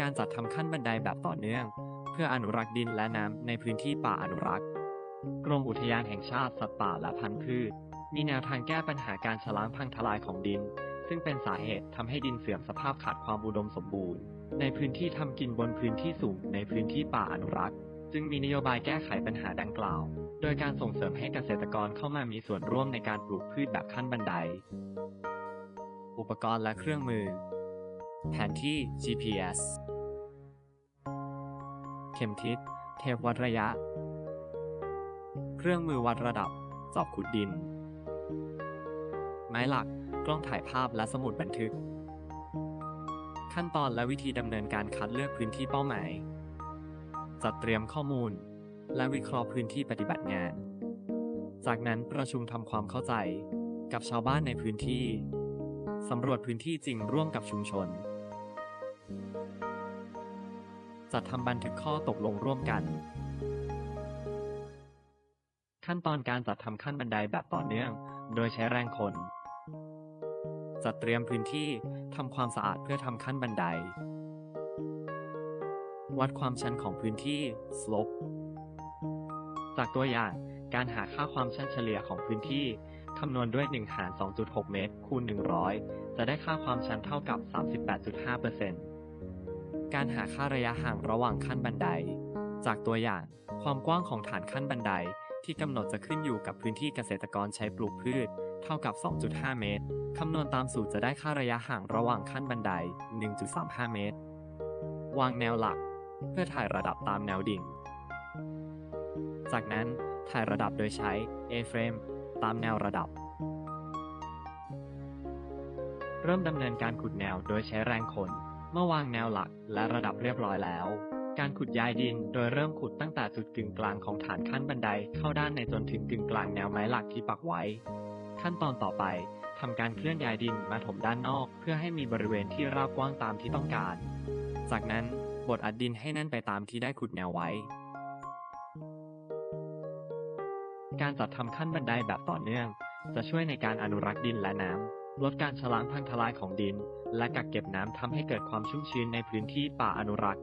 การจัดทำขั้นบันไดแบบต่อเนื่อง เพื่ออนุรักษ์ดินและน้ำในพื้นที่ป่าอนุรักษ์ กรมอุทยานแห่งชาติสัตว์ป่าและพันธุ์พืช มีแนวทางแก้ปัญหาการชะล้างพังทลายของดิน ซึ่งเป็นสาเหตุทำให้ดินเสื่อมสภาพขาดความอุดมสมบูรณ์ ในพื้นที่ทำกินบนพื้นที่สูงในพื้นที่ป่าอนุรักษ์ จึงมีนโยบายแก้ไขปัญหาดังกล่าว โดยการส่งเสริมให้เกษตรกรเข้ามามีส่วนร่วมในการปลูกพืชแบบขั้นบันได อุปกรณ์และเครื่องมือ แผนที่ GPS เข็มทิศ เทปวัดระยะ เครื่องมือวัดระดับ จอบขุดดิน ไม้หลัก กล้องถ่ายภาพและสมุดบันทึก ขั้นตอนและวิธีดำเนินการคัดเลือกพื้นที่เป้าหมาย จัดเตรียมข้อมูล และวิเคราะห์พื้นที่ปฏิบัติงาน จากนั้นประชุมทำความเข้าใจกับชาวบ้านในพื้นที่ สำรวจพื้นที่จริงร่วมกับชุมชน จัดทำบันทึกข้อตกลงร่วมกัน ขั้นตอนการจัดทำขั้นบันไดแบบต่อเนื่อง โดยใช้แรงคน จัดเตรียมพื้นที่ทำความสะอาดเพื่อทำขั้นบันได วัดความชันของพื้นที่ slope จากตัวอย่างการหาค่าความชันเฉลี่ยของพื้นที่ คำนวณด้วย 1 หาร 2.6 เมตร คูณ 100 จะได้ค่าความชันเท่ากับ 38.5%การหาค่าระยะห่างระหว่างขั้นบันได จากตัวอย่าง ความกว้างของฐานขั้นบันไดที่กำหนดจะขึ้นอยู่กับพื้นที่เกษตรกรใช้ปลูกพืช เท่ากับ 2.5 เมตร คำนวณตามสูตรจะได้ค่าระยะห่างระหว่างขั้นบันได 1.35 เมตร วางแนวหลัก เพื่อถ่ายระดับตามแนวดิ่ง จากนั้นถ่ายระดับโดยใช้ A-frame ตามแนวระดับ เริ่มดำเนินการขุดแนวโดยใช้แรงคนเมื่อวางแนวหลักและระดับเรียบร้อยแล้ว การขุดย้ายดินโดยเริ่มขุดตั้งแต่จุดกึ่งกลางของฐานขั้นบันไดเข้าด้านในจนถึงกึ่งกลางแนวไม้หลักที่ปักไว้ ขั้นตอนต่อไปทำการเคลื่อนย้ายดินมาถมด้านนอก เพื่อให้มีบริเวณที่ราบกว้างตามที่ต้องการ จากนั้นบดอัดดินให้แน่นไปตามที่ได้ขุดแนวไว้ การจัดทำขั้นบันไดแบบต่อเนื่อง จะช่วยในการอนุรักษ์ดินและน้ำลดการชะล้างพังทลายของดิน และกักเก็บน้ำทำให้เกิดความชุ่มชื้นในพื้นที่ป่าอนุรักษ์